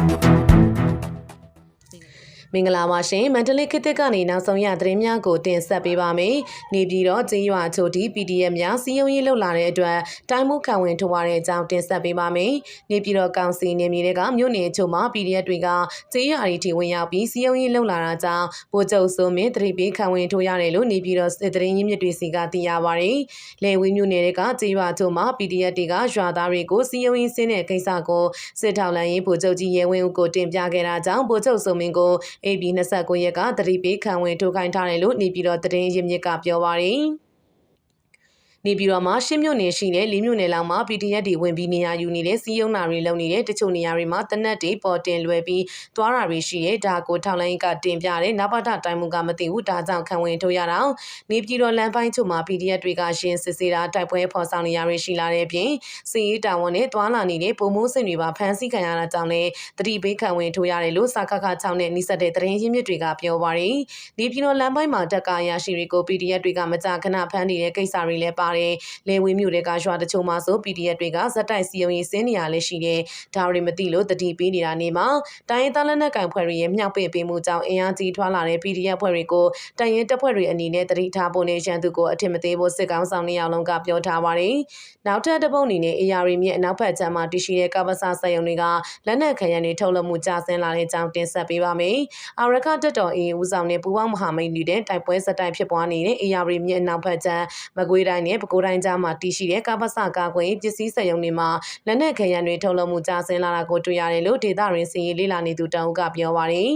Thank you. မင်္ဂလာပါရှင်မန္တလေးခေတ်သစ်ကနေနောက်ဆုံးရသတင်းများကိုတင်ဆက်ပေးပါမယ်။နေပြည်တော်ကျေးရွာချိုတီ PDF များစီယုံရေးလှုပ်လာတဲ့အတွက်တိုင်းမှုခံဝင်ထိုးရတဲ့အကြောင်းတင်ဆက်ပေးပါမယ်။နေပြည်တော်ကောင်စီနေမြေတွေကမြို့နယ်ချို့မှာ PDF တွေကကျေးရွာတွေထိဝင်ရောက်ပြီးစီယုံရေးလှုပ်လာတာကြောင့်ဗိုလ်ချုပ်စိုးမင်းတတိပေးခံဝင်ထိုးရတယ်လို့နေပြည်တော်စစ်သတင်းရင်းမြစ်တွေစီကသိရပါဗျ။လေဝီမြို့နယ်တွေကကျေးရွာချို့မှာ PDF တွေကရွာသားတွေကိုစီယုံရေးဆင်းတဲ့ကိစ္စကိုစစ်ထောက်လန်ရေးဗိုလ်ချုပ်ကြီးရဲဝင်းဦးကိုတင်ပြခဲ့တာကြောင့်ဗိုလ်ချုပ်စိုးမင်းကို AB 29ရက်ကတတိပေးခံဝင်ထိုးခိုင်းထားတယ်လို့နေပြည်တော်သတင်းရင်းမြစ်ကပြောပါရယ် နေပြည်တော်မှာရှင်းမြို့နယ်ရှိတဲ့လေးမြို့နယ်လောက်မှာ PDF တွေဝင်ပြီးနေရာယူနေတဲ့စီးရုံနာတွေလုံနေတဲ့တချို့နေရာတွေမှာတနက်တွေပေါ်တင်လွယ်ပြီးသွားတာတွေရှိရဲ့ဒါကိုထောက်လိုင်းကတင်ပြတဲ့နဘာဒတိုင်းမှုကမသိဘူးဒါကြောင့်ခံဝင်ထိုးရတာနေပြည်တော်လမ်းပိုင်းချို့မှာ PDF တွေကရှင်းစစ်ဆေးတာတိုက်ပွဲဖော်ဆောင်နေရတွေရှိလာတဲ့အပြင်စီရေးတာဝန်နဲ့သွားလာနေတဲ့ပုံမိုးစင်တွေပါဖမ်းဆီးခံရတာကြောင့်လည်းတတိပေးခံဝင်ထိုးရတယ်လို့စာခခ6နဲ့နှိစက်တဲ့သတင်းရင်းမြစ်တွေကပြောပါရယ်နေပြည်တော်လမ်းပိုင်းမှာတက်ကာရရှိတွေကို PDF တွေကမကြာခဏဖမ်းနေတဲ့ကိစ္စတွေလည်းပါတယ်လေဝင်းမြို့တွေကရွာတချို့မှာဆို PDF တွေကဇက်တိုက်စီယုံရေးစင်းနေရလည်းရှိတယ်ဒါတွေမသိလို့တတိပေးနေတာနေမှာတိုင်းရင်းသားလက်နက်ကိုင်ဖွဲ့တွေရဲ့မြောက်ပင့်ပေးမှုကြောင့်အင်အားကြီးထွားလာတဲ့ PDF ဖွဲ့တွေကိုတိုင်းရင်းတပ်ဖွဲ့တွေအနေနဲ့တတိထားဖို့နဲ့ရန်သူကိုအထင်မသေးဖို့စစ်ကောင်ဆောင်နေအောင်လုံးကပြောထားပါတယ်နောက်ထပ်တစ်ပုတ်အနေနဲ့ AR မြစ်အနောက်ဘက်ခြမ်းမှာတရှိတဲ့ကပ္ပစဆက်ယုံတွေကလက်နက်ခရန်တွေထုတ်လုပ်မှုကြဆင်းလာတဲ့အကြောင်းတင်ဆက်ပေးပါမယ်အာရခတက်တော်အေးဦးဆောင်တဲ့ပူပေါင်းမဟာမိတ်တွေတိုက်ပွဲစတိုက်ဖြစ်ပွားနေတဲ့ AR မြစ်အနောက်ဘက်ခြမ်းမကွေးတိုင်းနဲ့ပဲခူးတိုင်းကြားမှာတည်ရှိတဲ့ကပ္ပစကာကွယ်ပစ္စည်းစက်ရုံတွေမှာလက်နက်ခဲယမ်းတွေထုတ်လုပ်မှုကြဆင်းလာတာကိုတွေ့ရတယ်လို့ဒေသရင်းစီရေးလေးလာနေသူတောင်ကပြောပါရယ်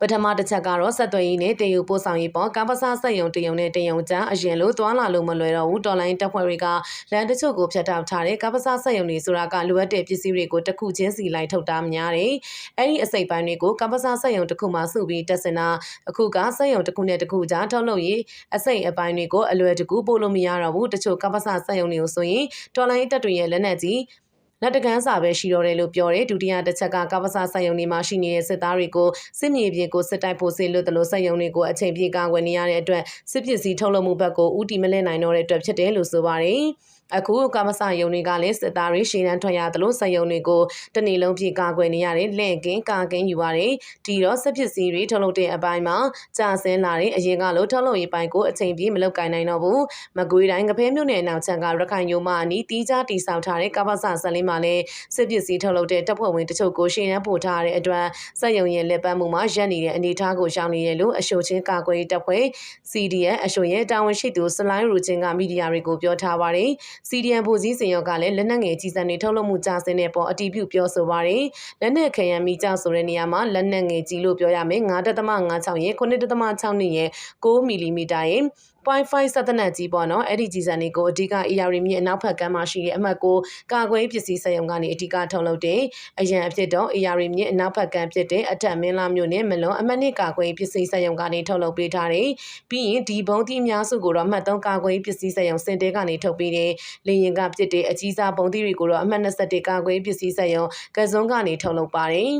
ပထမတစ်ချက်ကတော့ဆက်သွယ်ရေးနဲ့တင်ယူပို့ဆောင်ရေးပေါ်ကမ္ဘာစာစက်ယုံတယုံနဲ့တယုံကြားအရင်လိုသွားလာလို့မလွယ်တော့ဘူးတော်လိုင်းတပ်ဖွဲ့တွေကလမ်းတချို့ကိုဖျက်တောက်ထားတဲ့ကမ္ဘာစာစက်ယုံတွေဆိုတာကလိုအပ်တဲ့ပစ္စည်းတွေကိုတစ်ခုချင်းစီလိုက်ထုတ်တာများတယ်။အဲ့ဒီအစိပ်ပိုင်းတွေကိုကမ္ဘာစာစက်ယုံတစ်ခုမှစုပြီးတက်စင်တာအခုကစက်ယုံတစ်ခုနဲ့တစ်ခုကြားထုတ်လုပ်ရေးအစိပ်အပိုင်းတွေကိုအလွယ်တကူပို့လို့မရတော့ဘူးတချို့ကမ္ဘာစာစက်ယုံတွေကိုဆိုရင်တော်လိုင်းတပ်တွေရဲ့လက်နက်ကြီး လက်တကန်းစာပဲရှိတော့တယ်လို့ပြောတယ်ဒုတိယတစ်ချက်ကကပ္ပစစက်ယုံတွေမှာရှိနေတဲ့စစ်သားတွေကိုစစ်မြေပြင်ကိုစစ်တိုက်ဖို့စေလွတ်တယ်လို့စက်ယုံတွေကိုအချိန်ပြည့်ကာကွယ်နေရတဲ့အတွက်စစ်ပစ္စည်းထုတ်လုပ်မှုဘက်ကိုဥတီမလဲနိုင်တော့တဲ့အတွက်ဖြစ်တယ်လို့ဆိုပါတယ် အခုကာမဆယုံတွေကလည်းစစ်သားတွေရှေ့တန်းထွက်ရတယ်လို့စက်ယုံတွေကိုတနေ့လုံးပြေကာကွယ်နေရတယ်လက်ကင်းကာကင်းယူရတယ်ဒီတော့စစ်ပစ္စည်းတွေထုတ်လုပ်တဲ့အပိုင်းမှာကြာဆင်းလာတဲ့အရင်ကလို့ထုတ်လုပ်ရေးပိုင်းကိုအချိန်ပြည့်မလုပ်ကိုင်နိုင်တော့ဘူးမကွေးတိုင်းကဖဲမြို့နယ်နောက်ချန်ကရခိုင်ယုံမအနီးတီးခြားတီဆောက်ထားတဲ့ကာမဆဆက်လေးမှာလည်းစစ်ပစ္စည်းထုတ်လုပ်တဲ့တပ်ဖွဲ့ဝင်တချို့ကိုရှေ့တန်းပို့ထားတဲ့အတွက်စက်ယုံရဲ့လက်ပတ်မှုမှာရက်နေတဲ့အနေအထားကိုရှောင်နေတယ်လို့အရှိုချင်းကာကွယ်တပ်ဖွဲ့ CDN အရှိုရဲ့တာဝန်ရှိသူစလိုင်းရူချင်းကမီဒီယာတွေကိုပြောထားပါတယ်။ CDN ဗိုလ်ကြီးစင်ရောကလည်းလက်နက်ငယ်ကြီးစံတွေထုတ်လုပ်မှုကြဆင်းတဲ့ပေါ်အတီးပြုပြောဆိုပါရယ်လက်နက်ခရံမိကြောက်ဆိုတဲ့နေရာမှာလက်နက်ငယ်ကြီးလို့ပြောရမယ်9.56ရဲ့9.6နှစ်ရဲ့6မီလီမီတာရဲ့ Wi-Fi စက်တနက်ကြီးပေါ့နော်အဲ့ဒီကြီးစံတွေကိုအဓိက AR မြင့်အနောက်ဘက်ကမ်းမှာရှိတဲ့အမှတ်ကိုကာကွယ်ပစ္စည်းစက်ရုံကနေအဓိကထုတ်လုပ်တဲ့အရန်အဖြစ်တော့ AR မြင့်အနောက်ဘက်ကမ်းဖြစ်တဲ့အထက်မင်းလာမြို့နယ်မလွန်အမှတ်နှစ်ကာကွယ်ပစ္စည်းစက်ရုံကနေထုတ်လုပ်ပေးထားတယ်ပြီးရင်ဒီဘုံသီးအများစုကိုတော့အမှတ်3ကာကွယ်ပစ္စည်းစက်ရုံစင်တဲကနေထုတ်ပေးတယ်လေရင်ကဖြစ်တဲ့အကြီးစားဘုံသီးတွေကိုတော့အမှတ်21ကာကွယ်ပစ္စည်းစက်ရုံကစုံကနေထုတ်လုပ်ပါတယ်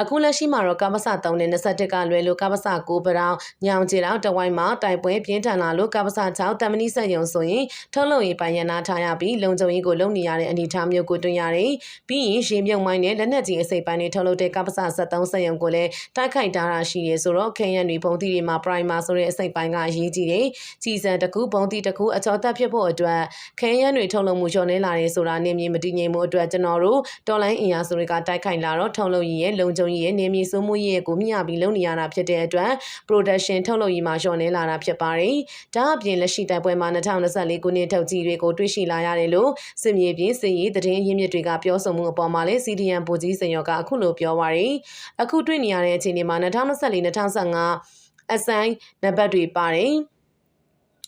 အခုလက်ရှိမှာတော့ကမ္ဘာစ3နဲ့21ကလွယ်လို့ကမ္ဘာစ9ပရောင်ညောင်ချေတောင်တဝိုင်းမှာတိုက်ပွဲပြင်းထန်လာလို့ကမ္ဘာစ6တမနီဆက်ယုံဆိုရင်ထုတ်လုပ်ရေးပိုင်းရနာထားရပြီးလုံခြုံရေးကိုလုံနေရတဲ့အနေအထားမျိုးကိုတွေ့ရတယ်။ပြီးရင်ရေမြုံမိုင်းနဲ့လက်နက်ကြီးအစိပ်ပိုင်းတွေထုတ်လုပ်တဲ့ကမ္ဘာစ73ဆက်ယုံကိုလည်းတိုက်ခိုက်ထားတာရှိရဲဆိုတော့ခဲရန်တွေဘုံတီတွေမှာ primer ဆိုတဲ့အစိပ်ပိုင်းကအရေးကြီးတယ်။ကြီးစံတစ်ခုဘုံတီတစ်ခုအချောတက်ဖြစ်ဖို့အတွက်ခဲရန်တွေထုတ်လုပ်မှုလျော့နေလာတယ်ဆိုတာနေမြေမတည်ငြိမ်မှုအတွက်ကျွန်တော်တို့တော်လိုင်းအင်အားစုတွေကတိုက်ခိုက်လာတော့ထုတ်လုပ်ရေးရဲ့လုံခြုံရေးရဲ့နေမြေစိုးမှုရေးကိုမျှပြီးလုပ်နေရတာဖြစ်တဲ့အတွက် production ထုတ်လုပ်ရေးမှာလျော့နေလာတာဖြစ်ပါတယ်။ဒါအပြင်လက်ရှိတိုက်ပွဲမှာ2024ခုနှစ်ထုတ်ကြီးတွေကိုတွေ့ရှိလာရတယ်လို့စစ်မြေပြင်စစ်ရေးသတင်းရင်းမြစ်တွေကပြောဆိုမှုအပေါ်မှာလည်း CDN ဗိုလ်ကြီးစင်ရောကအခုလိုပြောပါရယ်။အခုတွေ့နေရတဲ့အခြေအနေမှာ2024-2025အဆိုင်နံပါတ်တွေပါတယ်။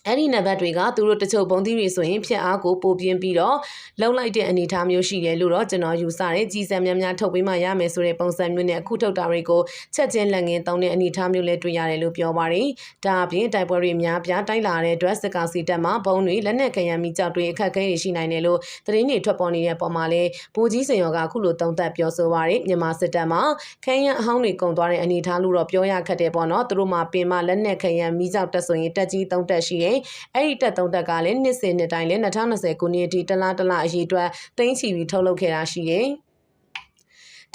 အဲ့ဒီနံပါတ်တွေကသူတို့တချို့ပုံသီးတွေဆိုရင်ဖြတ်အားကိုပိုပြင်းပြီးတော့လုံလိုက်တဲ့အနေအထားမျိုးရှိတယ်လို့တော့ကျွန်တော်ယူဆတယ်ကြီးစံများများထုတ်ပေးမှရမယ်ဆိုတဲ့ပုံစံမျိုးနဲ့အခုထုတ်တာတွေကိုချက်ချင်းလက်ငင်းတောင်းတဲ့အနေအထားမျိုးလည်းတွေ့ရတယ်လို့ပြောပါတယ်ဒါအပြင်တိုက်ပွဲတွေများပြားတိုက်လာတဲ့ dress စကာစီတက်မှာဘုံတွေလက်နက်ခံရမိကြောက်တွေအခက်အခဲတွေရှိနိုင်တယ်လို့သတင်းတွေထွက်ပေါ်နေတဲ့ပုံမှာလည်းဗိုလ်ကြီးစင်ရောကအခုလိုတုံ့သက်ပြောဆိုပါတယ်မြန်မာစစ်တပ်မှာခရမ်းအဟောင်းတွေကုန်သွားတဲ့အနေအထားလို့တော့ပြောရခက်တယ်ပေါ့နော်သူတို့မှာပင်မလက်နက်ခရမ်းမိကြောက်တက်ဆိုရင်တက်ကြီးတုံးတက်ရှိတယ်အဲ့ဒီတက်သုံးတက်ကလည်းနှစ်စဉ်နှစ်တိုင်းလည်း2020ခုနှစ်အထိတလားတလားအရေးအတွက်သိန်းချီပြီးထုတ်လုပ်ခဲ့တာရှိတယ်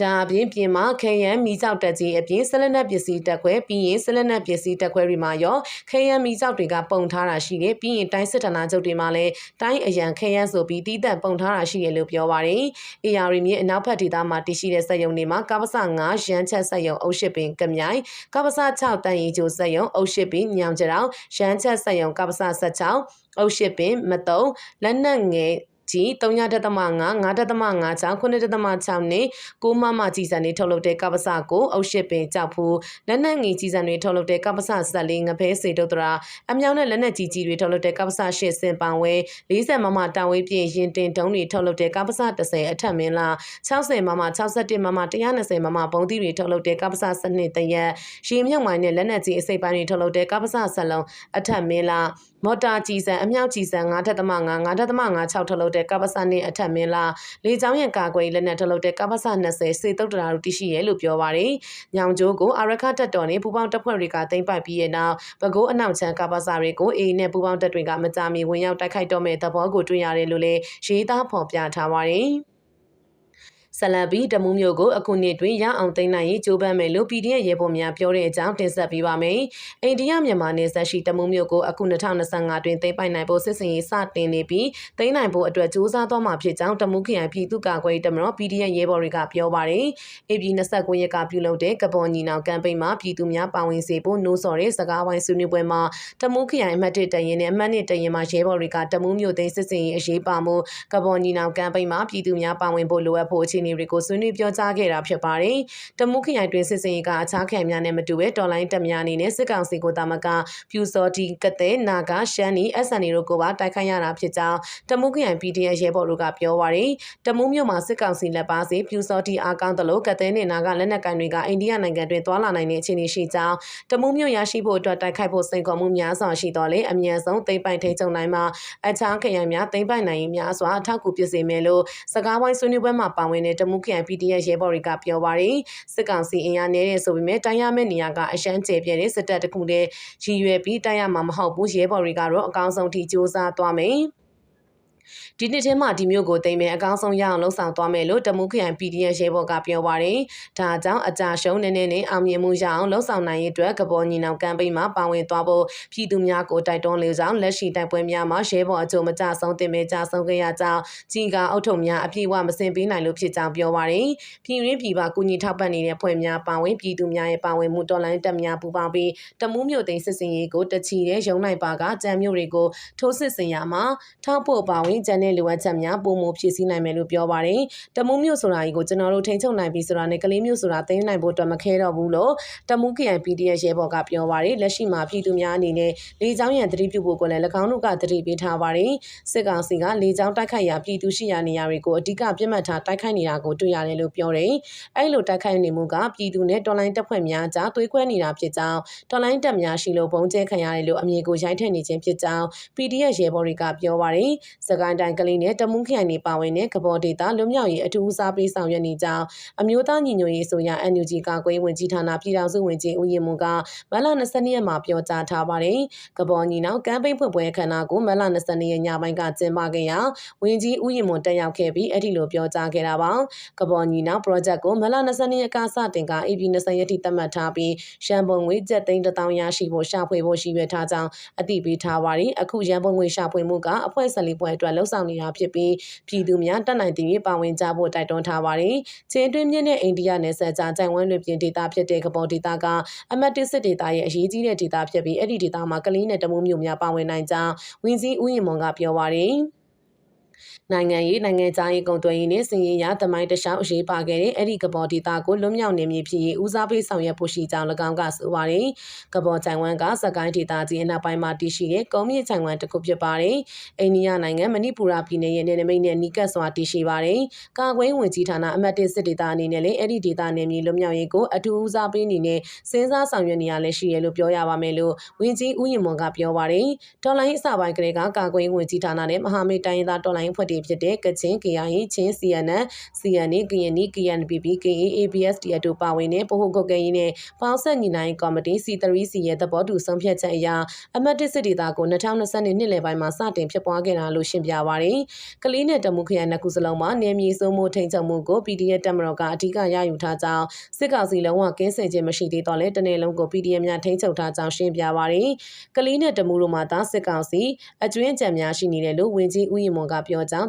ဒါအပြင်ပြင်မှာခရမ်းမီကြောက်တက်ကြီးအပြင်ဆက်လက်နက်ပစ္စည်းတက်ခွဲပြီးရင်ဆက်လက်နက်ပစ္စည်းတက်ခွဲတွေမှာရောခရမ်းမီကြောက်တွေကပုံထားတာရှိတယ်ပြီးရင်တိုင်းစစ်ဌာနချုပ်တွေမှာလည်းတိုင်းအရန်ခရမ်းဆိုပြီးတီးတန့်ပုံထားတာရှိတယ်လို့ပြောပါတယ်။ AR မြေအနောက်ဘက်ဒေသမှာတည်ရှိတဲ့စက်ရုံတွေမှာကပ္ပစ9ရန်ချက်စက်ရုံအုပ်ရှစ်ပင်ကမြိုင်ကပ္ပစ6တန်ရီကျိုစက်ရုံအုပ်ရှစ်ပင်ညောင်ကြတောင်ရန်ချက်စက်ရုံကပ္ပစ16အုပ်ရှစ်ပင်မတုံလက်နက်ငယ် ကြီး3.5 5.5 6 9.6နဲ့6မမကြီးစံတွေထုတ်လုပ်တဲ့ကပ္ပစကိုအုပ်ရှစ်ပင်ကြောက်ဖူးလက်နက်ငယ်ကြီးစံတွေထုတ်လုပ်တဲ့ကပ္ပစဆက်လေးငဖဲစေတုတ်တရာအမြောင်နဲ့လက်နက်ကြီးကြီးတွေထုတ်လုပ်တဲ့ကပ္ပစရှစ်စင်ပန်ဝဲ40မမတာဝေးပြည့်ရင်တင်တုံးတွေထုတ်လုပ်တဲ့ကပ္ပစ30အထက်မင်းလား60မမ61မမ120မမပုံသီးတွေထုတ်လုပ်တဲ့ကပ္ပစစနစ်တရက်ရေမြုပ်မိုင်းနဲ့လက်နက်ကြီးအစိပ်ပိုင်းတွေထုတ်လုပ်တဲ့ကပ္ပစဆက်လုံးအထက်မင်းလားမော်တာကြီးစံအမြောက်ကြီးစံ9.5 9.5 6ထုတ်လုပ်တဲ့ကပ္ပစနဲ့အထက်မင်းလားလေကြောင်းရန်ကာကွယ်လက်နက်ထုတ်လုပ်တဲ့ကပ္ပစ20စေတုတ်တရာတို့တရှိရဲလို့ပြောပါတယ်။ညောင်ကျိုးကိုအာရခတက်တော်နဲ့ပူပေါင်းတပ်ဖွဲ့တွေကတင်ပိုက်ပြီးရဲ့နောက်ပဲခူးအနောက်ချမ်းကပ္ပစတွေကိုအေးနဲ့ပူပေါင်းတပ်တွေကမကြမီဝင်ရောက်တိုက်ခိုက်တော့မဲ့သဘောကိုတွေ့ရတယ်လို့လည်းရေးသားဖော်ပြထားပါတယ်။ ဆလန်ဘီတမူးမျိုးကိုအခုနှစ်တွင်ရအောင်သိမ်းနိုင်ရေးကြိုးပမ်းမယ်လို့ PDF ရဲဘော်များပြောတဲ့အကြောင်းတင်ဆက်ပေးပါမယ်။အိန္ဒိယမြန်မာနယ်စပ်ရှိတမူးမျိုးကိုအခု2025တွင်သိမ်းပိုက်နိုင်ဖို့စစ်စင်ရေးစတင်နေပြီးသိမ်းနိုင်ဖို့အတွက်စူးစမ်းသွားမှာဖြစ်ကြောင်းတမူးခရိုင်ပြည်သူ့ကာကွယ်ရေးတမတော် PDF ရဲဘော်တွေကပြောပါတယ်။ AB 29ရက်ကပြုလုပ်တဲ့ကပေါ်ညီနောင်ကမ်ပိန်းမှာပြည်သူများပါဝင်စေဖို့နှိုးဆော်တဲ့စကားဝိုင်းဆွေးနွေးပွဲမှာတမူးခရိုင်အမှတ်1တရင်နဲ့အမှတ်2တရင်မှာရဲဘော်တွေကတမူးမျိုးသိမ်းစစ်စင်ရေးအရေးပါမှုကပေါ်ညီနောင်ကမ်ပိန်းမှာပြည်သူများပါဝင်ဖို့လိုအပ်ဖို့အခြေအနေတွေကိုဆွေးနွေးပြောကြားခဲ့တာဖြစ်ပါတယ်။တမုခရိုင်တွင်စစ်စင်ရေးကအခြားခရိုင်များနဲ့မတူဘဲတော်လိုင်းတပ်များအနေနဲ့စစ်ကောင်စီကိုတာမကပြူစော်တီကတဲ့နာဂရှမ်းနီ SNA တို့ကိုပါတိုက်ခိုက်ရတာဖြစ်ကြောင်းတမုခရိုင် PDF ရဲဘော်တို့ကပြောပါတယ်။တမုမြို့မှာစစ်ကောင်စီလက်ပါစီပြူစော်တီအားကောင်းသလိုကတဲ့နဲ့နာဂလက်နက်ကန်တွေကအိန္ဒိယနိုင်ငံတွင်သွာလာနိုင်တဲ့အခြေအနေရှိကြောင်းတမုမြို့ရရှိဖို့အတွက်တိုက်ခိုက်ဖို့စိန်ခေါ်မှုများစွာရှိတော်လေအမြန်ဆုံးသိမ့်ပိုင်ထိန်ချုပ်နိုင်မှာအခြားခရိုင်များသိမ့်ပိုင်နိုင်ရင်များစွာအထောက်အကူဖြစ်စေမယ်လို့စကားဝိုင်းဆွေးနွေးပွဲမှာပါဝင်တဲ့တမုခရိုင် PDF ရဲဘော်တွေကပြောပါတယ်စစ်ကောင်စီအင်အားနည်းတဲ့ဆိုပေမဲ့တိုင်းရမယ့်နေရာကအရှမ်းကျပြတဲ့စစ်တပ်တခုတည်းရည်ရွယ်ပြီးတိုင်းရမှာမဟုတ်ဘူးရဲဘော်တွေကတော့အကောင်းဆုံးထိစ조사သွားမယ် ဒီနှစ်ထဲမှာဒီမျိုးကိုသိမ်းမယ်အကောင်းဆုံးရအောင်လှုံ့ဆော်သွားမယ်လို့တမူခရိုင် PDF ရဲဘော်ကပြောပါတယ်။ဒါကြောင့်အကြရှုံးနေနေနဲ့အောင်မြင်မှုရအောင်လှုံ့ဆော်နိုင်ရေးအတွက်ကပေါ်ညီနောင်ကမ်ပိန်းမှာပါဝင်သွားဖို့ပြည်သူများကိုတိုက်တွန်းလေကြောင်းလက်ရှိတိုက်ပွဲများမှာရဲဘော်အကျိုးမကြဆုံးတင်မဲကြဆုံးခဲ့ရကြောင်းကြီးကအုပ်ထုံများအပြည့်အဝမစင်ပေးနိုင်လို့ဖြစ်ကြောင်းပြောပါတယ်။ပြည်ရင်းပြည်ပကူညီထောက်ပံ့နေတဲ့ဖွဲ့များပါဝင်ပြည်သူများရဲ့ပါဝင်မှုတော်လှန်တပ်များပူးပေါင်းပြီးတမူးမြို့သိမ်းစစ်စင်ရေးကိုတချီတဲ့ရုံနိုင်ပါကကြံမြို့တွေကိုထိုးစစ်ဆင်ရမှာထောက်ဖို့ပါဝင်ကျန်တဲ့လိုအပ်ချက်များပုံမဖြည့်ဆည်းနိုင်မယ်လို့ပြောပါတယ်။တမူးမြို့ဆိုတာကြီးကိုကျွန်တော်တို့ထိန်းချုပ်နိုင်ပြီဆိုတာနဲ့ကလေးမြို့ဆိုတာသိမ်းနိုင်ဖို့အတွက်မခဲတော့ဘူးလို့တမူး KNPDS ရဲဘော်ကပြောပါတယ်။လက်ရှိမှာပြည်သူများအနေနဲ့လေကြောင်းရန်တတိပြုဖို့ကိုလည်း၎င်းတို့ကတတိပေးထားပါတယ်။စစ်ကောင်စီကလေကြောင်းတိုက်ခိုက်ရာပြည်သူရှိရာနေရာတွေကိုအဓိကပြစ်မှတ်ထားတိုက်ခိုက်နေတာကိုတွေ့ရတယ်လို့ပြောတယ်။အဲ့လိုတိုက်ခိုက်နေမှုကပြည်သူနဲ့တော်လိုင်းတပ်ဖွဲ့များကြားသွေးခွဲနေတာဖြစ်ကြောင်းတော်လိုင်းတပ်များရှိလို့ပုံကျဲခံရတယ်လို့အမည်ကိုရိုက်ထည့်နေခြင်းဖြစ်ကြောင်း PDF ရဲဘော်တွေကပြောပါတယ်။စကိုင်းတိုင်းကလေးနဲ့တမူးခရိုင်နေပါဝင်တဲ့ကဘော်ဒေတာလွတ်မြောက်ရေးအထူးဦးစားပေးဆောင်ရွက်နေကြောင်းအမျိုးသားညီညွတ်ရေးဆိုရ NUG ကာကွယ်ဝင်ကြီးဌာနပြည်ထောင်စုဝင်ကြီးဦးရင်မွန်ကမလ22ရက်မှာပြောကြားထားပါတယ်။ကဘော်ညီနောင်ကမ်ပိန်းဖွင့်ပွဲအခမ်းအနားကိုမလ22ရက်ညပိုင်းကကျင်းပခဲ့ရာဝင်ကြီးဦးရင်မွန်တက်ရောက်ခဲ့ပြီးအဲ့ဒီလိုပြောကြားခဲ့တာပါ။ကဘော်ညီနောင် project ကိုမလ22ရက်ကစတင်က AP 20ရက်ထိသတ်မှတ်ထားပြီးရှမ်းပုံငွေကျပ်သိန်း1000ရရှိဖို့ရှာဖွေဖို့ရှိရထားကြောင်းအသိပေးထားပါတယ်။အခုရန်ပုံငွေရှာဖွေမှုကအဖွဲ့ဆက်လေးပွဲအတွက်လှုံ့ဆော်နေတာဖြစ်ပြီးပြည်သူများတက်နိုင်သည့်ပါဝင်ကြဖို့တိုက်တွန်းထားပါတယ်။ချင်းတွင်းမြင့်တဲ့အိန္ဒိယနယ်စပ်ကြားကြိုင်ဝမ်လွင်ပြင်ဒေသဖြစ်တဲ့ကပေါ်ဒေသကအမတ်တစ်စစ်ဒေသရဲ့အရေးကြီးတဲ့ဒေသဖြစ်ပြီးအဲ့ဒီဒေသမှာကလေးနဲ့တမူးမျိုးများပါဝင်နိုင်ကြောင်းဝင်းစည်းဦးရင်မွန်ကပြောပါတယ်။ နိုင်ငံရေးနိုင်ငံသားရေးကုန်သွယ်ရေးနဲ့စင်ရေးရသမိုင်းတခြားအရေးပါခဲ့တဲ့အဲ့ဒီကဘော်ဒေတာကိုလွတ်မြောက်နေမည်ဖြစ်ရေးဦးစားပေးဆောင်ရွက်ဖို့ရှိကြောင်း၎င်းကဆိုပါတယ်။ကဘော်ချိုင်ဝမ်ကစကိုင်းဒေတာကြီးအနောက်ပိုင်းမှာတည်ရှိတဲ့ကုန်းမြင့်ချိုင်ဝမ်တစ်ခုဖြစ်ပါတယ်။အိန္ဒိယနိုင်ငံမဏိပူရပြည်နယ်ရဲ့နယ်နိမိတ်နဲ့နီးကပ်စွာတည်ရှိပါတယ်။ကာကွယ်ဝင်ကြီးဌာနအမတ်တစ်စစ်ဒေတာအနေနဲ့လည်းအဲ့ဒီဒေတာနယ်မြေလွတ်မြောက်ရေးကိုအထူးဦးစားပေးအနေနဲ့စဉ်းစားဆောင်ရွက်နေရလဲရှိရလို့ပြောရပါမယ်လို့ဝင်ကြီးဦးရင်မွန်ကပြောပါတယ်။ဒေါ်လာရေးအစပိုင်းကလေးကကာကွယ်ဝင်ကြီးဌာနနဲ့မဟာမိတ်တိုင်းရင်းသားဒေါ်လာရေးဖွဲ့တွေတွေဖြစ်တဲ့ကချင် KIA ချင်း CNN CNA ကရင်နီ KNPP KA ABSDF တို့ပါဝင်တဲ့ဗဟိုကုတ်ကဲရေးနဲ့ပေါင်းဆက်ညီနိုင်ကော်မတီ C3C ရဲ့သဘောတူဆုံးဖြတ်ချက်အရအမတ်တစ်စစ်ဒေသကို2020နှစ်လယ်ပိုင်းမှာစတင်ဖြစ်ပွားခဲ့တာလို့ရှင်းပြပါရယ်ကလေးနဲ့တမှုခရိုင်နှစ်ခုစလုံးမှာနေမြေစိုးမိုးထိန်ချုပ်မှုကို PDF တက်မတော်ကအဓိကရယူထားကြောင်းစစ်ကောင်စီလုံးဝကင်းစင်ခြင်းမရှိသေးတော့လဲတနေ့လုံးကို PDF များထိန်ချုပ်ထားကြောင်းရှင်းပြပါရယ်ကလေးနဲ့တမှုတို့မှာသာစစ်ကောင်စီအကျွင်းကြံများရှိနေတယ်လို့ဝင်ကြီးဦးရင်မွန်ကပြောကြောင်း